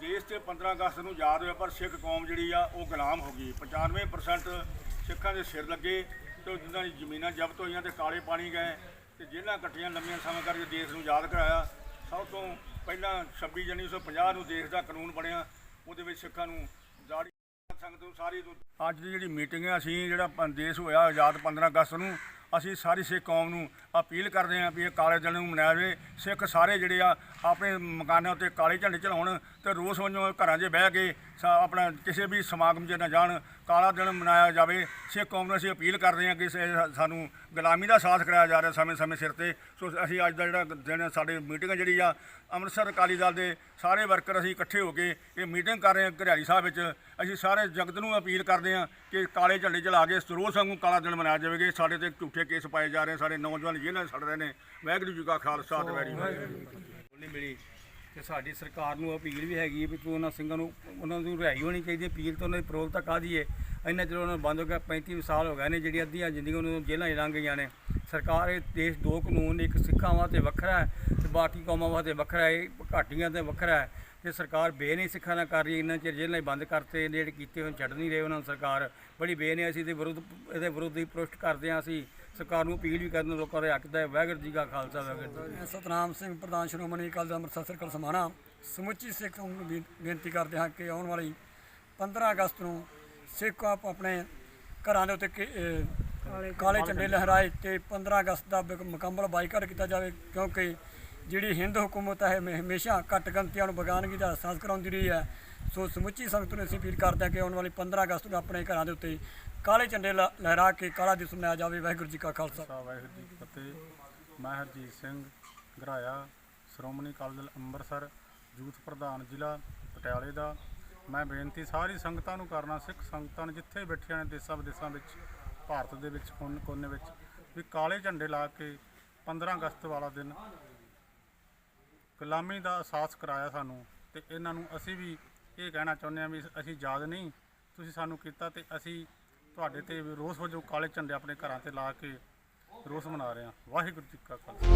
ਦੇਸ਼ ਤੇ 15 ਅਗਸਤ ਨੂੰ ਯਾਦ ਹੋਇਆ, ਪਰ ਸਿੱਖ ਕੌਮ ਜਿਹੜੀ ਆ, ਉਹ ਗੁਲਾਮ ਹੋ ਗਈ। 95% ਸਿੱਖਾਂ ਦੇ ਸਿਰ ਲੱਗੇ ਤੇ ਜਿਨ੍ਹਾਂ ਦੀ ਜ਼ਮੀਨਾਂ ਜ਼ਬਤ ਹੋਈਆਂ ਤੇ ਕਾਲੇ ਪਾਣੀ ਗਏ ਤੇ ਜੇਲ੍ਹਾਂ ਇਕੱਠੀਆਂ ਲੰਮੀਆਂ ਸਮਾਂ ਕਰਕੇ ਦੇਸ਼ ਨੂੰ ਯਾਦ ਕਰਾਇਆ, ਸਭ ਤੋਂ ਪਹਿਲਾਂ 26 ਜਨਵਰੀ 1950 ਨੂੰ ਦੇਸ਼ ਦਾ ਕਾਨੂੰਨ ਬਣਿਆ। ਉਹਦੇ ਵਿੱਚ ਸਿੱਖਾਂ ਨੂੰ ਦਾੜੀ ਸੰਗਤ ਨੂੰ ਸਾਰੀ ਅੱਜ ਦੀ ਜਿਹੜੀ ਮੀਟਿੰਗ ਹੈ ਅਸੀਂ ਜਿਹੜਾ ਪ- ਦੇਸ਼ ਹੋਇਆ ਆਜ਼ਾਦ 15 ਅਗਸਤ ਨੂੰ ਅਸੀਂ ਸਾਰੀ ਸਿੱਖ ਕੌਮ ਨੂੰ ਅਪੀਲ ਕਰਦੇ ਹਾਂ ਵੀ ਇਹ ਕਾਲੇ ਦਿਨ ਨੂੰ ਮਨਾਇਆ ਜਾਵੇ। ਸਿੱਖ ਸਾਰੇ ਜਿਹੜੇ ਆ, ਆਪਣੇ ਮਕਾਨਾਂ ਉੱਤੇ ਕਾਲੇ ਝੰਡੇ ਚਲਾਉਣ ਤੇ ਰੋਸ ਵਜੋਂ ਘਰਾਂ 'ਚ ਬਹਿ ਕੇ ਸਾ- ਆਪਣਾ ਕਿਸੇ ਵੀ ਸਮਾਗਮ 'ਚ ਨਾ ਜਾਣ, ਕਾਲਾ ਦਿਨ ਮਨਾਇਆ ਜਾਵੇ। ਸਿੱਖ ਕੌਮ ਨੂੰ ਅਸੀਂ ਅਪੀਲ ਕਰਦੇ ਹਾਂ ਕਿ ਸਾਨੂੰ ਗੁਲਾਮੀ ਦਾ ਸਾਥ ਕਰਾਇਆ ਜਾ ਰਿਹਾ ਸਮੇਂ ਸਮੇਂ ਸਿਰ ਤੇ। ਸੋ ਅਸੀਂ ਅੱਜ ਦਾ ਜਿਹੜਾ ਦਿਨ ਸਾਡੇ ਮੀਟਿੰਗ ਜਿਹੜੀ ਆ, ਅੰਮ੍ਰਿਤਸਰ ਅਕਾਲੀ ਦਲ ਦੇ ਸਾਰੇ ਵਰਕਰ ਅਸੀਂ ਇਕੱਠੇ ਹੋ ਕੇ ਇਹ ਮੀਟਿੰਗ ਕਰ ਰਹੇ ਹਾਂ ਘਰਿਆਲੀ ਸਾਹਿਬ ਵਿੱਚ। ਅਸੀਂ ਸਾਰੇ ਜਗਤ ਨੂੰ ਅਪੀਲ ਕਰਦੇ ਹਾਂ ਕਿ ਕਾਲੇ ਝੰਡੇ ਚਲਾ ਕੇ ਸਰੋਜ ਵਾਂਗੂ ਕਾਲਾ ਦਿਨ ਮਨਾਇਆ ਜਾਵੇਗਾ। ਸਾਡੇ ਤੇ ਝੂਠੇ ਕੇਸ ਪਾਏ ਜਾ ਰਹੇ ਸਾਡੇ ਨੌਜਵਾਨ ਜੇਲ੍ਹਾਂ 'ਚ ਸੜ ਰਹੇ ਨੇ। ਵਾਹਿਗੁਰੂ ਜੀ ਕਾ ਖਾਲਸਾ ਤੇ ਵਾਹਿਗੁਰੂ ਜੀ ਨਹੀਂ ਮਿਲੀ ਤੇ ਸਾਡੀ ਸਰਕਾਰ ਨੂੰ ਅਪੀਲ ਵੀ ਹੈਗੀ ਵੀ ਤੂੰ ਉਹਨਾਂ ਸਿੰਘਾਂ ਨੂੰ, ਉਹਨਾਂ ਨੂੰ ਰਿਹਾਈ ਹੋਣੀ ਚਾਹੀਦੀ ਹੈ। ਅਪੀਲ ਤਾਂ ਉਹਨਾਂ ਦੀ ਪ੍ਰੋਲ ਤਾਂ ਕਾਹਦੀ ਹੈ? ਇੰਨਾ ਚਿਰ ਉਹਨਾਂ ਨੂੰ ਬੰਦ ਹੋ ਗਿਆ 35 ਸਾਲ ਹੋ ਗਏ ਨੇ ਜਿਹੜੀ ਅੱਧੀਆਂ ਜ਼ਿੰਦਗੀ ਉਹਨਾਂ ਨੂੰ ਜੇਲ੍ਹਾਂ 'ਚ ਲੰਘ ਗਈਆਂ ਨੇ। ਸਰਕਾਰ ਇਹ ਦੇਸ਼ ਦੋ ਕਾਨੂੰਨ, ਇੱਕ ਸਿੱਖਾਂ ਵਾਸਤੇ ਵੱਖਰਾ ਹੈ ਤੇ ਬਾਕੀ ਕੌਮਾਂ ਵਾਸਤੇ ਵੱਖਰਾ ਹੈ, ਇਹ ਘਾਟੀਆਂ ਤੇ ਵੱਖਰਾ ਹੈ। ਤੇ ਸਰਕਾਰ ਬੇ ਸਿੱਖਾਂ ਨਾਲ ਕਰ ਰਹੀ ਇਹਨਾਂ ਚਿਰ ਜੇਲ੍ਹਾਂ 'ਚ ਬੰਦ ਕਰਤੇ, ਜਿਹੜੇ ਕੀਤੇ ਹੁਣ ਛੱਡ ਨਹੀਂ ਰਹੇ ਉਹਨਾਂ ਨੂੰ ਸਰਕਾਰ। ਬੜੀ ਬੇਨੇ ਅਸੀਂ ਇਹਦੇ ਵਿਰੁੱਧ ਇਹਦੇ ਵਿਰੁੱਧ ਹੀ ਪ੍ਰੋਸਟ ਕਰਦੇ ਹਾਂ ਅਸੀਂ। ਸਰਕਾਰ ਨੂੰ ਅਪੀਲ ਵੀ ਕਰਨ ਲੋਕਾਂ ਦੇ ਹੱਕ ਦਾ ਹੈ। ਵਾਹਿਗੁਰੂ ਜੀ ਕਾ ਖਾਲਸਾ ਵਾਹਿਗੁਰੂ ਜੀ ਕੀ ਫਤਿਹ। ਮੈਂ ਸਤਨਾਮ ਸਿੰਘ ਪ੍ਰਧਾਨ ਸ਼੍ਰੋਮਣੀ ਅਕਾਲੀ ਦਲ ਅੰਮ੍ਰਿਤਸਰ ਸਰਕਲ ਸਮਾਣਾ ਸਮੁੱਚੀ ਸਿੱਖ ਕੌਮ ਨੂੰ ਬੇ- ਬੇਨਤੀ ਕਰਦੇ ਹਾਂ ਕਿ ਆਉਣ ਵਾਲੀ 15 ਅਗਸਤ ਨੂੰ ਸਿੱਖ ਆਪ ਆਪਣੇ ਘਰਾਂ ਦੇ ਉੱਤੇ ਕਿ- ਅਹ ਕਾਲੇ ਝੰਡੇ ਲਹਿਰਾਏ ਤੇ 15 ਅਗਸਤ ਦਾ ਬਿਕ- ਮੁਕੰਮਲ ਬਾਈਕਾਟ ਕੀਤਾ ਜਾਵੇ ਕਿਉਂਕਿ ਜਿਹੜੀ ਹਿੰਦ ਹਕੂਮਤ ਹੈ ਹਮੇ- ਹਮੇਸ਼ਾ ਘੱਟ ਗਿਣਤੀਆਂ ਨੂੰ ਬਗਾਨਗੀ ਦਾ ਅਹਿਸਾਸ ਕਰਾਉਂਦੀ ਰਹੀ ਹੈ ਸੋ ਸਮੁੱਚੀ ਸੰਗਤ ਨੂੰ ਅਸੀਂ ਅਪੀਲ ਕਰਦੇ ਹਾਂ ਕਿ ਆਉਣ ਵਾਲੀ 15 ਅਗਸਤ ਨੂੰ ਆਪਣੇ ਘਰਾਂ ਦੇ ਉੱਤੇ ਕਾਲੇ ਝੰਡੇ ਲ- ਲਹਿਰਾ ਕੇ ਕਾਲਾ ਦਿਵਸ ਮਨਾਇਆ ਜਾਵੇ। ਵਾਹਿਗੁਰੂ ਜੀ ਕਾ ਖਾਲਸਾ। ਖਾਲਸਾ ਵਾਹਿਗੁਰੂ ਜੀ ਕੀ ਫਤਿਹ। ਮੈਂ ਹਰਜੀਤ ਸਿੰਘ ਗਰਾਇਆ, ਸ਼੍ਰੋਮਣੀ ਅਕਾਲੀ ਦਲ ਅੰਮ੍ਰਿਤਸਰ ਯੂਥ ਪ੍ਰਧਾਨ ਜ਼ਿਲ੍ਹਾ ਪਟਿਆਲੇ ਦਾ। ਮੈਂ ਬੇਨਤੀ ਸਾਰੀ ਸੰਗਤਾਂ ਨੂੰ ਕਰਨਾ, ਸਿੱਖ ਸੰਗਤਾਂ ਨੂੰ ਜਿੱਥੇ ਬੈਠੀਆਂ ਨੇ ਦੇਸਾਂ ਵਿਦੇਸਾਂ ਵਿੱਚ, ਭਾਰਤ ਦੇ ਵਿੱਚ, ਕੋਨੇ ਕੋਨੇ ਵਿੱਚ, ਵੀ ਕਾਲੇ ਝੰਡੇ ਲਾ ਕੇ 15 ਅਗਸਤ ਵਾਲਾ ਦਿਨ ਗੁਲਾਮੀ ਦਾ ਅਹਿਸਾਸ ਕਰਾਇਆ ਸਾਨੂੰ ਤੇ ਇਹਨਾਂ ਨੂੰ ਅਸੀਂ ਵੀ ਇਹ ਕਹਿਣਾ ਚਾਹੁੰਦੇ ਹਾਂ ਵੀ ਅਸੀਂ ਯਾਦ ਨਹੀਂ, ਤੁਸੀਂ ਸਾਨੂੰ ਕੀਤਾ ਤੇ ਅਸੀਂ ਤੁਹਾਡੇ ਤੇ ਵੀ ਰੋਸ ਵਜੋਂ ਕਾਲੇ ਝੰਡੇ ਆਪਣੇ ਘਰਾਂ ਤੇ ਲਾ ਕੇ ਰੋਸ ਮਨਾ ਰਹੇ ਹਾਂ। ਵਾਹਿਗੁਰੂ ਜੀ ਕਾ ਖਾਲਸਾ।